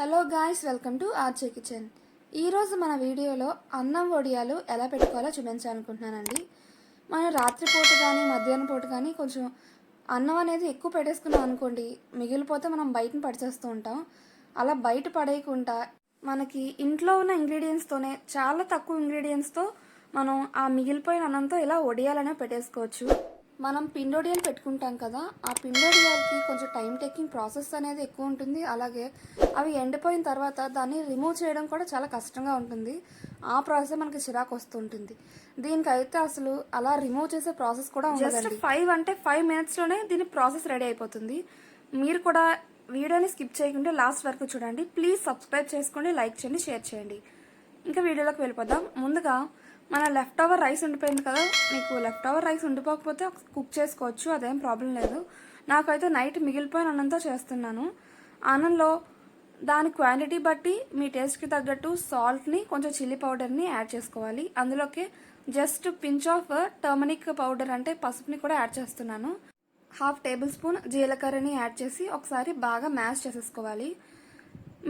Hello guys welcome to ఆర్చే kitchen. ఈరోజు మన వీడియోలో అన్నం వడియాలు ఎలా పెట్టుకోవాలో చూపించాలనుకుంటున్నానండి. మనం రాత్రిపూట కానీ మధ్యాహ్నం పూట కానీ కొంచెం అన్నం అనేది ఎక్కువ పెట్టేసుకున్నాం అనుకోండి మిగిలిపోతే మనం బయటను పడిచేస్తూ ఉంటాం. అలా బయట పడేయకుండా మనకి ఇంట్లో ఉన్న ఇంగ్రీడియంట్స్తోనే చాలా తక్కువ ఇంగ్రీడియంట్స్తో మనం ఆ మిగిలిపోయిన అన్నంతో ఇలా వడియాలనే పెట్టేసుకోవచ్చు. మనం పిండొడియాలు పెట్టుకుంటాం కదా ఆ పిండొడియాలకి కొంచెం టైం టేకింగ్ ప్రాసెస్ అనేది ఎక్కువ ఉంటుంది. అలాగే అవి ఎండిపోయిన తర్వాత దాన్ని రిమూవ్ చేయడం కూడా చాలా కష్టంగా ఉంటుంది. ఆ ప్రాసెస్ మనకి చిరాకు వస్తుంటుంది దీనికైతే అసలు అలా రిమూవ్ చేసే ప్రాసెస్ కూడా జస్ట్ ఫైవ్ అంటే ఫైవ్ మినిట్స్లోనే దీని ప్రాసెస్ రెడీ అయిపోతుంది. మీరు కూడా వీడియోని స్కిప్ చేయకుండా లాస్ట్ వరకు చూడండి. ప్లీజ్ సబ్స్క్రైబ్ చేసుకోండి లైక్ చేయండి షేర్ చేయండి. ఇంకా వీడియోలోకి వెళ్ళిపోదాం. ముందుగా మన లెఫ్ట్ ఓవర్ రైస్ ఉండిపోయింది కదా మీకు లెఫ్ట్ ఓవర్ రైస్ ఉండిపోకపోతే కుక్ చేసుకోవచ్చు అదేం ప్రాబ్లం లేదు. నాకైతే నైట్ మిగిలిపోయిన అన్నంతో చేస్తున్నాను. అన్నంలో దాని క్వాంటిటీ బట్టి మీ టేస్ట్కి తగ్గట్టు సాల్ట్ని కొంచెం చిల్లీ పౌడర్ని యాడ్ చేసుకోవాలి. అందులోకి just pinch of turmeric powder అంటే పసుపుని కూడా యాడ్ చేస్తున్నాను. హాఫ్ టేబుల్ స్పూన్ జీలకర్రని యాడ్ చేసి ఒకసారి బాగా మ్యాష్ చేసేసుకోవాలి.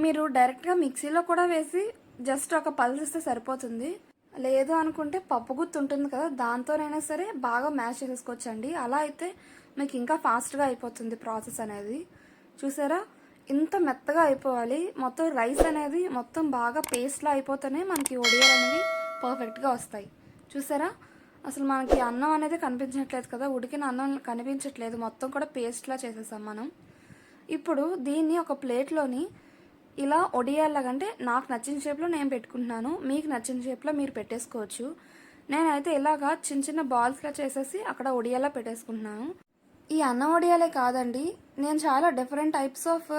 మీరు డైరెక్ట్గా మిక్సీలో కూడా వేసి జస్ట్ ఒక పల్స్ ఇస్తే సరిపోతుంది. లేదు అనుకుంటే పప్పు గుత్తు ఉంటుంది కదా దాంతోనైనా సరే బాగా మ్యాష్ చేసేసుకోవచ్చండి అలా అయితే మీకు ఇంకా ఫాస్ట్గా అయిపోతుంది ప్రాసెస్ అనేది. చూసారా? ఇంత మెత్తగా అయిపోవాలి. మొత్తం రైస్ అనేది మొత్తం బాగా పేస్ట్లా అయిపోతేనే మనకి ఒడియాలు అనేవి పర్ఫెక్ట్గా వస్తాయి. చూసారా? అసలు మనకి అన్నం అనేది కనిపించట్లేదు కదా ఉడికిన అన్నం కనిపించట్లేదు. మొత్తం కూడా పేస్ట్లా చేసేసాం మనం. ఇప్పుడు దీన్ని ఒక ప్లేట్లోని ఇలా ఒడియాలాగంటే నాకు నచ్చిన షేప్లో నేను పెట్టుకుంటున్నాను. మీకు నచ్చిన షేప్లో మీరు పెట్టేసుకోవచ్చు. నేనైతే ఇలాగా చిన్న చిన్న బాల్స్లా చేసేసి అక్కడ ఒడియాలా పెట్టేసుకుంటున్నాను. ఈ అన్న ఒడియాలే కాదండి. నేను చాలా డిఫరెంట్ టైప్స్ ఆఫ్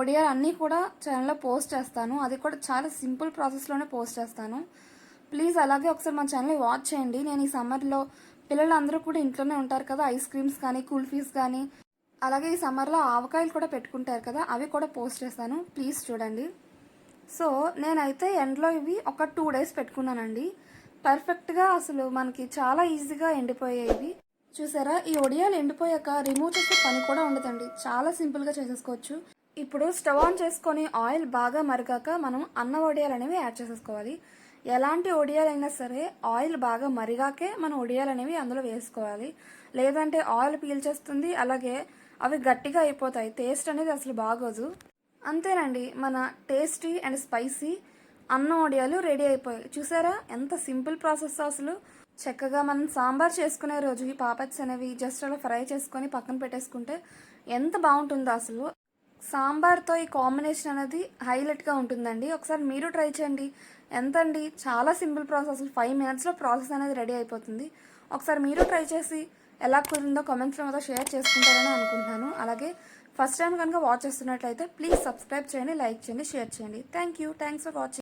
ఒడియాలు అన్నీ కూడా ఛానల్లో పోస్ట్ చేస్తాను. అది కూడా చాలా సింపుల్ ప్రాసెస్లోనే పోస్ట్ చేస్తాను. ప్లీజ్ అలాగే ఒకసారి మా ఛానల్ వాచ్ చేయండి. నేను ఈ సమ్మర్లో పిల్లలందరూ కూడా ఇంట్లోనే ఉంటారు కదా ఐస్ క్రీమ్స్ కానీ కుల్ఫీస్ కానీ అలాగే ఈ సమ్మర్లో ఆవకాయలు కూడా పెట్టుకుంటారు కదా అవి కూడా పోస్ట్ చేస్తాను. ప్లీజ్ చూడండి. సో నేనైతే ఎండ్లో ఇవి ఒక టూ డేస్ పెట్టుకున్నానండి. పర్ఫెక్ట్గా అసలు మనకి చాలా ఈజీగా ఎండిపోయేవి చూసారా? ఈ ఒడియాలు ఎండిపోయాక రిమూవ్ చేసే పని కూడా ఉండదండి. చాలా సింపుల్గా చేసేసుకోవచ్చు. ఇప్పుడు స్టవ్ ఆన్ చేసుకొని ఆయిల్ బాగా మరిగాక మనం అన్న వడియాలు అనేవి యాడ్ చేసేసుకోవాలి. ఎలాంటి ఒడియాలైనా సరే ఆయిల్ బాగా మరిగాకే మనం ఒడియాలు అనేవి అందులో వేసుకోవాలి. లేదంటే ఆయిల్ పీల్చేస్తుంది అలాగే అవి గట్టిగా అయిపోతాయి. టేస్ట్ అనేది అసలు బాగోదు. అంతేనండి మన టేస్టీ అండ్ స్పైసీ అన్నం వడియాలు రెడీ అయిపోయాయి. చూసారా? ఎంత సింపుల్ ప్రాసెస్ అసలు. చక్కగా మనం సాంబార్ చేసుకునే రోజు ఈ పాపట్స్ అనేవి జస్ట్ అలా ఫ్రై చేసుకొని పక్కన పెట్టేసుకుంటే ఎంత బాగుంటుందో అసలు. సాంబార్తో ఈ కాంబినేషన్ అనేది హైలైట్గా ఉంటుందండి. ఒకసారి మీరు ట్రై చేయండి. ఎంతండి? చాలా సింపుల్ ప్రాసెస్. ఫైవ్ మినిట్స్లో ప్రాసెస్ అనేది రెడీ అయిపోతుంది. ఒకసారి మీరు ట్రై చేసి ఎలా కుదిరిందో కామెంట్స్లో మాతో షేర్ చేసుకుంటారని అనుకుంటున్నాను. అలాగే ఫస్ట్ టైం కనుక వాచ్ చేస్తున్నట్లయితే ప్లీజ్ సబ్స్క్రైబ్ చేయండి లైక్ చేయండి షేర్ చేయండి. Thank you. Thanks for watching.